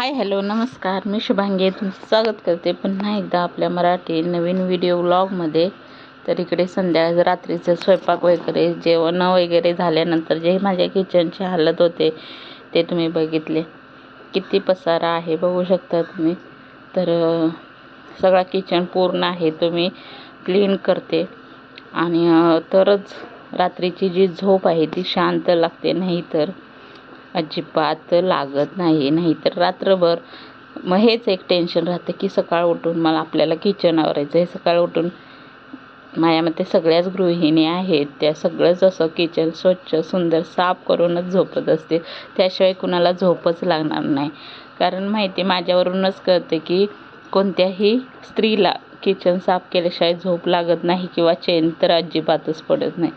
Hi hello नमस्कार. मी शुभांगी तुमचं स्वागत करते पुन्हा एकदा आपल्या मराठी नवीन व्हिडिओ व्लॉगमध्ये तर इकडे संध्या रात्रीचं स्वयंपाक वगैरे जेवण वगैरे झाल्यानंतर जे माझ्या किचनची हालत होते ते तुम्ही बघितले. किती पसारा आहे बघू शकता तुम्ही. तर सगळा किचन पूर्ण आहे तुम्ही क्लीन करते. आणि तरच रात्रीची जी झोप आहे ती शांत लागते नाही तर. अजिबात लागत नाही नाहीतर रात्रभर. मग हेच एक टेन्शन राहतं की सकाळ उठून मला आपल्याला किचन आवरायचं आहे. सकाळ उठून माझ्या मते सगळ्याच गृहिणी आहेत. त्या सगळंच असं किचन स्वच्छ सुंदर साफ करूनच झोपत असते त्याशिवाय कुणाला झोपच लागणार नाही. कारण माहिती माझ्यावरूनच कळते की कोणत्याही स्त्रीला किचन साफ केल्याशिवाय झोप लागत नाही किंवा चैन तर अजिबातच पडत नाही.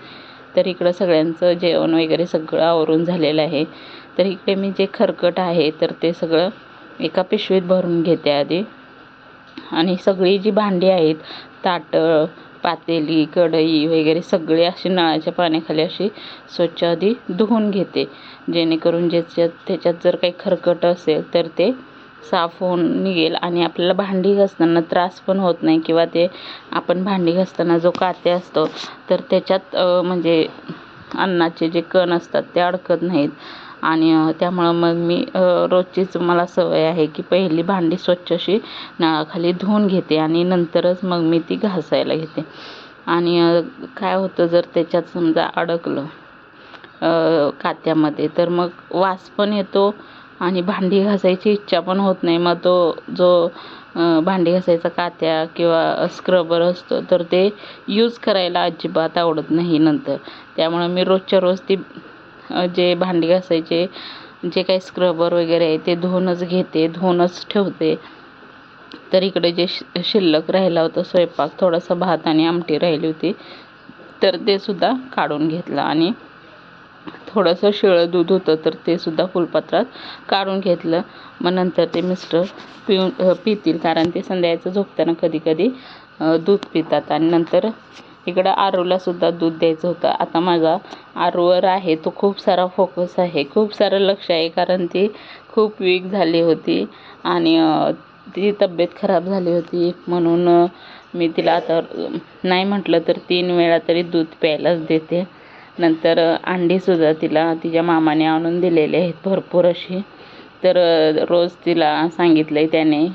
तर इकडं सगळ्यांचं जेवण वगैरे सगळं आवरून झालेलं आहे. तर इकडे मी जे खरकट आहे तर ते सगळं एका पिशवीत भरून घेते आधी. आणि सगळी जी भांडी आहेत ताटं पातेली कढई वगैरे सगळी अशी नळाच्या पाण्याखाली अशी स्वच्छ आधी धुवून घेते. जेणेकरून ज्याच्यात त्याच्यात जर काही खरकट असेल तर ते साफ होऊन निघेल आणि आपल्याला भांडी घासताना त्रास पण होत नाही किंवा ते आपण भांडी घासताना जो काते असतो तर त्याच्यात म्हणजे अन्नाचे जे कण असतात ते अडकत नाहीत. आणि त्यामुळं मग मी रोजचीच मला सवय आहे की पहिली भांडी स्वच्छ अशी नळाखाली धुवून घेते आणि नंतरच मग मी ती घासायला घेते. आणि काय होतं जर त्याच्यात समजा अडकलं कात्यामध्ये तर मग वास पण येतो आणि भांडी घासायची इच्छा पण होत नाही. मग तो जो भांडी घासायचा कात्या किंवा स्क्रबर असतो तर ते यूज करायला अजिबात आवडत नाही नंतर. त्यामुळं मी रोजच्या रोज ती जे भांडी घासायचे जे काही स्क्रबर वगैरे आहे ते धुवूनच घेते धुवूनच ठेवते. तर इकडे जे शि शिल्लक राहिला होता स्वयंपाक थोडासा भात आणि आमटी राहिली होती. तर ते सुद्धा काढून घेतलं आणि थोडंसं शिळं दूध होतं तर ते सुद्धा फुलपात्रात काढून घेतलं. मग नंतर ते मिस्टर पिऊन पितील कारण ते संध्याकाळचं झोपताना कधी कधी दूध पितात. आणि नंतर इकडं आरूलासुद्धा दूध द्यायचं होतं. आता माझा आरूवर आहे तो खूप सारा फोकस आहे खूप सारं लक्ष आहे कारण ती खूप वीक झाली होती आणि ती तब्येत खराब झाली होती. म्हणून मी तिला आता नाही म्हटलं तर तीन वेळा तरी दूध प्यायलाच देते. नंतर अंडीसुद्धा तिला तिच्या मामाने आणून दिलेले आहेत भरपूर अशी. तर रोज तिला सांगितलं आहे त्याने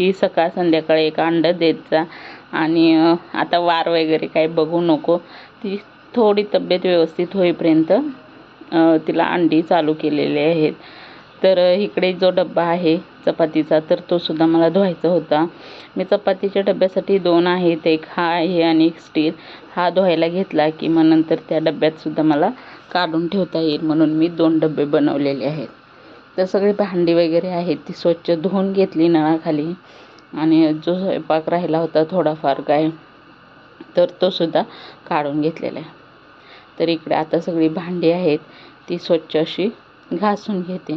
की सकाळ संध्याकाळ एक अंडं देत जा. आणि आता वार वगैरे काही बघू नको. ती थोडी तब्येत व्यवस्थित होईपर्यंत तिला अंडी चालू केलेले आहेत. तर इकडे जो डब्बा आहे चपातीचा तर तो सुद्धा मला धुवायचा होता. मी चपातीच्या डब्यासाठी दोन आहेत. एक हा आहे आणि एक स्टील. हा धुवायला घेतला की मग नंतर त्या डब्यातसुद्धा मला काढून ठेवता येईल म्हणून मी दोन डबे बनवलेले आहेत. तर सगळी भांडी वगैरे आहेत ती स्वच्छ धुवून घेतली नळाखाली. आणि जो स्वयंपाक राहिला होता थोडाफार काय तर तो सुद्धा काढून घेतलेला आहे. तर इकडे आता सगळी भांडी आहेत ती स्वच्छ अशी घासून घेते.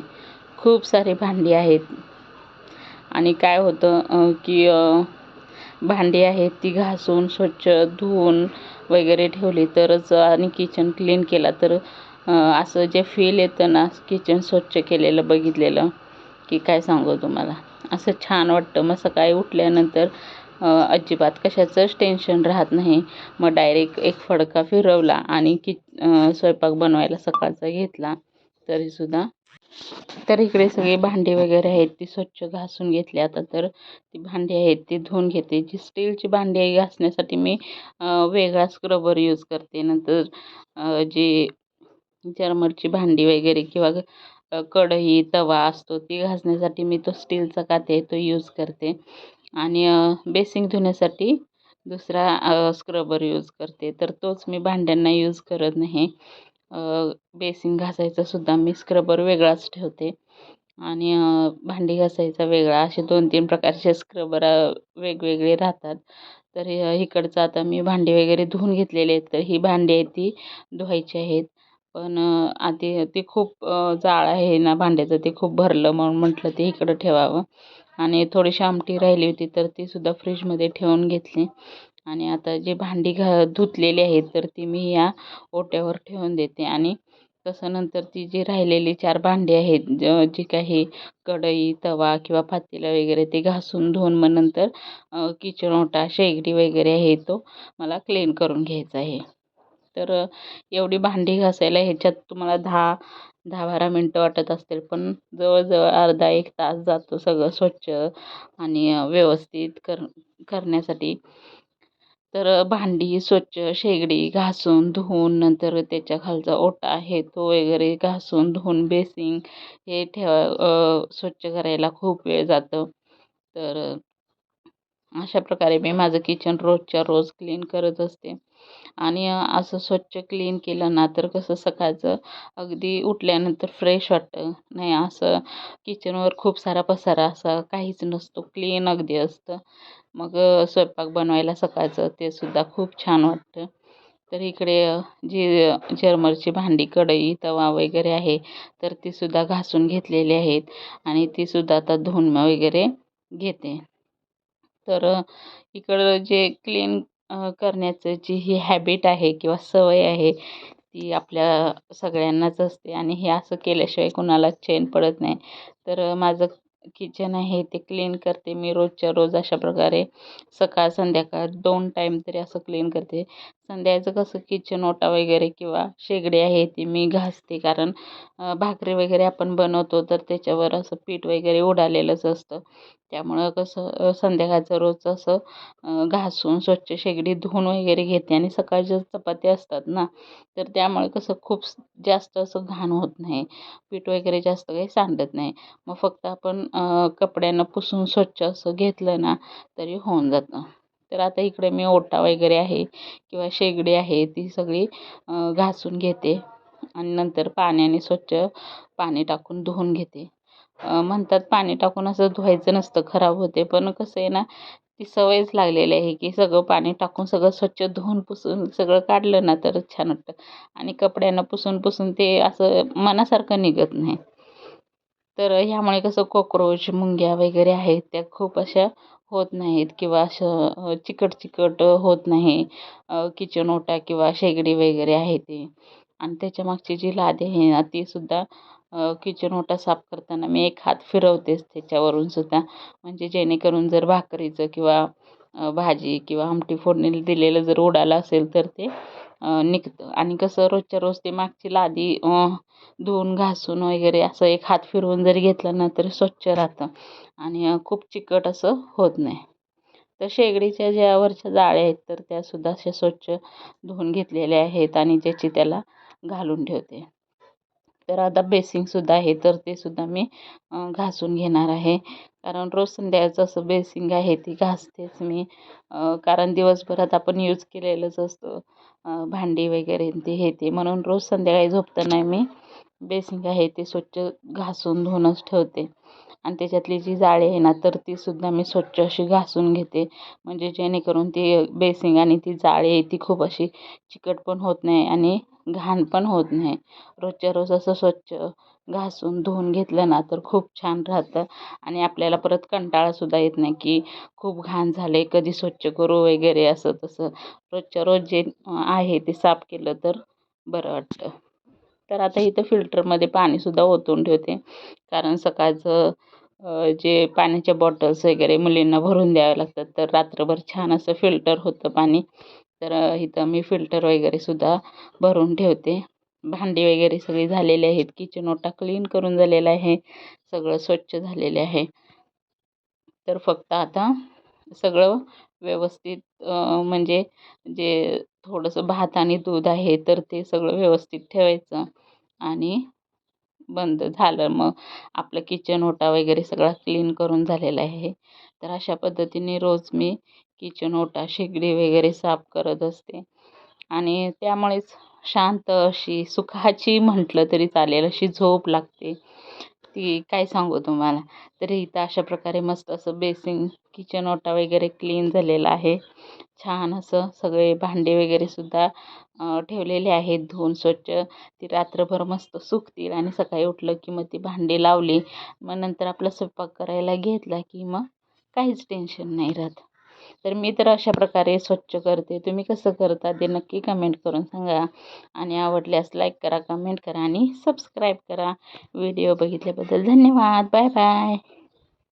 खूप सारी भांडी आहेत. आणि काय होतं की भांडी आहेत ती घासून स्वच्छ धुवून वगैरे ठेवली तरच आणि किचन क्लीन केला तर असं जे फील येतं ना किचन स्वच्छ केलेलं बघितलेलं की काय सांगू तुम्हाला? असं छान वाटतं. मग सकाळी उठल्यानंतर अजिबात कशाचंच टेन्शन राहत नाही. मग डायरेक्ट एक फडका फिरवला आणि कि स्वयंपाक बनवायला सकाळचा घेतला. तरीसुद्धा तर इकडे सगळी भांडी वगैरे आहेत ती स्वच्छ घासून घेतली. आता तर ती भांडी आहेत ती धुवून घेते. जी स्टीलची भांडी घासण्यासाठी मी वेगळा स्क्रबर यूज करते. नंतर जी जर्मरची भांडी वगैरे किंवा कढई तवा असतो ती घासण्यासाठी मी तो स्टीलचा काते तो यूज करते. आणि बेसिंग धुण्यासाठी दुसरा स्क्रबर यूज करते. तर तोच मी भांड्यांना यूज करत नाही. बेसिंग घासायचासुद्धा मी स्क्रबर वेगळाच ठेवते. आणि भांडी घासायचा वेगळा. असे दोन तीन प्रकारचे स्क्रबर वेगवेगळे राहतात. तर इकडचं आता मी भांडी वगैरे धुवून घेतलेले आहेत. तर ही भांडी आहेत ती धुवायची आहेत. पण आधी ते खूप जाळ आहे ना भांड्याचं ते खूप भरलं म्हणून म्हटलं ते इकडं ठेवावं. आणि थोडीशी आमटी राहिली होती तर तीसुद्धा फ्रीजमध्ये ठेवून घेतली. आणि आता जी भांडी घा धुतलेली आहेत तर ती मी या ओट्यावर ठेवून देते. आणि तसं नंतर ती जी राहिलेली चार भांडी आहेत ज जी काही कढई तवा किंवा पातेलं वगैरे ते घासून धुवून मग नंतर किचन ओटा शेगडी वगैरे आहे तो मला क्लीन करून घ्यायचा आहे. तर एवढी भांडी घासायला ह्याच्यात तुम्हाला दहा दहा बारा मिनटं वाटत असतील. पण जवळजवळ अर्धा एक तास जातो सगळं स्वच्छ आणि व्यवस्थित कर करण्यासाठी. तर भांडी स्वच्छ शेगडी घासून धुवून नंतर त्याच्या खालचा ओटा आहे तो वगैरे घासून धुवून बेसिंग हे ठेवा स्वच्छ करायला खूप वेळ जातं. तर अशा प्रकारे मी माझं किचन रोजच्या रोज क्लीन करत असते. आणि असं स्वच्छ क्लीन केलं ना तर कसं सकाळचं अगदी उठल्यानंतर फ्रेश वाटतं. नाही असं किचनवर खूप सारा पसारा असा काहीच नसतो. क्लीन अगदी असतं. मग स्वयंपाक बनवायला सकाळचं ते सुद्धा खूप छान वाटतं. तर इकडे जी जर्मरची भांडी कढई तवा वगैरे आहे तर तीसुद्धा घासून घेतलेली आहेत. आणि तीसुद्धा आता धुवून वगैरे घेते. तर इकडं जे क्लीन करण्याचं जी ही हॅबिट आहे किंवा सवय आहे ती आपल्या सगळ्यांनाच असते आणि हे असं केल्याशिवाय कुणालाच चैन पडत नाही. तर माझं किचन आहे ते क्लीन करते मी रोजच्या रोज अशा प्रकारे. सकाळ संध्याकाळ दोन टाईम तरी असं क्लीन करते. संध्याचं कसं? किचन ओटा वगैरे किंवा शेगडी आहे ती मी घासते. कारण भाकरी वगैरे आपण बनवतो तर त्याच्यावर असं पीठ वगैरे उडालेलंच असतं. त्यामुळं कसं संध्याकाळचं रोज असं घासून स्वच्छ शेगडी धुवून वगैरे घेते आणि सकाळच्या चपाती असतात ना तर त्यामुळे कसं खूप जास्त असं घाण होत नाही. पीठ वगैरे जास्त काही सांडत नाही. मग फक्त आपण कपड्यानं पुसून स्वच्छ असं घेतलं ना तरी होऊन जातं. तर आता इकडे मी ओटा वगैरे आहे किंवा शेगडी आहे ती सगळी घासून घेते आणि नंतर पाण्याने स्वच्छ पाणी टाकून धुवून घेते. म्हणतात पाणी टाकून असं धुवायचं नसतं खराब होते. पण कसं आहे ना ती सवयच लागलेली आहे की सगळं पाणी टाकून सगळं स्वच्छ धुवून पुसून सगळं काढलं ना तर छान वाटतं. आणि कपड्यांना पुसून पुसून ते असं मनासारखं निघत नाही. तर ह्यामुळे कसं कॉक्रोच मुंग्या वगैरे आहेत त्या खूप अशा होत नाहीत किंवा असं चिकट चिकट होत नाही. किचन ओटा किंवा शेगडी वगैरे आहे ते. आणि त्याच्या मागची जी लादी आहे ना तीसुद्धा किचन ओटा साफ करताना मी एक हात फिरवतेच त्याच्यावरून सुद्धा. म्हणजे जेणेकरून जर भाकरीचं किंवा भाजी किंवा आमटी फोडणी दिलेलं जर उडालं असेल तर ते निघतं आणि कसं रोजच्या रोज ते मागची लादी धुवून घासून वगैरे असं एक हात फिरवून जरी घेतलं ना तरी स्वच्छ राहतं आणि खूप चिकट असं होत नाही. तर शेगडीच्या ज्या वरच्या जाळ्या आहेत तर त्यासुद्धा अशा स्वच्छ धुवून घेतलेल्या आहेत आणि ज्याची त्याला घालून ठेवते. तर आता बेसिंगसुद्धा आहे तर ते सुद्धा मी घासून घेणार आहे. कारण रोज संध्याकाळचं असं बेसिंग आहे ती घासतेच मी. कारण दिवसभरात आपण यूज केलेलंच असतं. भांडी वगैरे ते हे ते. म्हणून रोज संध्याकाळी झोपताना मी बेसिंग आहे ते स्वच्छ घासून धुवूनच ठेवते. आणि त्याच्यातली जी जाळी आहे ना तर तीसुद्धा मी स्वच्छ अशी घासून घेते. म्हणजे जेणेकरून ती बेसिंग आणि ती जाळी आहे ती खूप अशी चिकट पण होत नाही आणि घाण पण होत नाही. रोजच्या रोज असं स्वच्छ घासून धुवून घेतलं ना तर खूप छान राहतं. आणि आपल्याला परत कंटाळासुद्धा येत नाही की खूप घाण झाले कधी स्वच्छ करू वगैरे असं तसं. रोजच्या रोज जे आहे ते साफ केलं तर बरं वाटतं. तर आता इथं फिल्टरमध्ये पाणीसुद्धा ओतून ठेवते. कारण सकाळचं जे पाण्याच्या बॉटल्स वगैरे मुलींना भरून द्यावे लागतात. तर रात्रभर छान असं फिल्टर होतं पाणी. तर इथं मी फिल्टर वगैरे सुद्धा भरून ठेवते. भांडी वगैरे सगळी झालेली आहेत. किचन ओटा क्लीन करून झालेला आहे. सगळं स्वच्छ झालेले आहे. तर फक्त आता सगळं व्यवस्थित म्हणजे जे थोडंसं भात आणि दूध आहे तर ते सगळं व्यवस्थित ठेवायचं. आणि बंद झालं. मग आपलं किचन ओटा वगैरे सगळा क्लीन करून झालेला आहे. तर अशा पद्धतीने रोज मी किचन ओटा शेगडी वगैरे साफ करत असते. आणि त्यामुळेच शांत अशी सुखाची म्हटलं तरी चालेल अशी झोप लागते. ती काय सांगू तुम्हाला? तरी इथं अशा प्रकारे मस्त असं बेसिन किचन ओटा वगैरे क्लीन झालेला आहे. छान असं सगळे भांडे वगैरे सुद्धा ठेवलेले आहेत. धुवून स्वच्छ. ती रात्रभर मस्त सुकतील आणि सकाळी उठलं की मग ती भांडी लावली. मग नंतर आपला स्वयंपाक करायला घेतला की मग काहीच टेन्शन नाही राहत. तर मी तर अशा प्रकारे स्वच्छ करते. तुम्ही कसं करता ते नक्की कमेंट करून सांगा. आणि आवडल्यास लाईक करा कमेंट करा आणि सबस्क्राईब करा. व्हिडिओ बघितल्याबद्दल धन्यवाद. Bye bye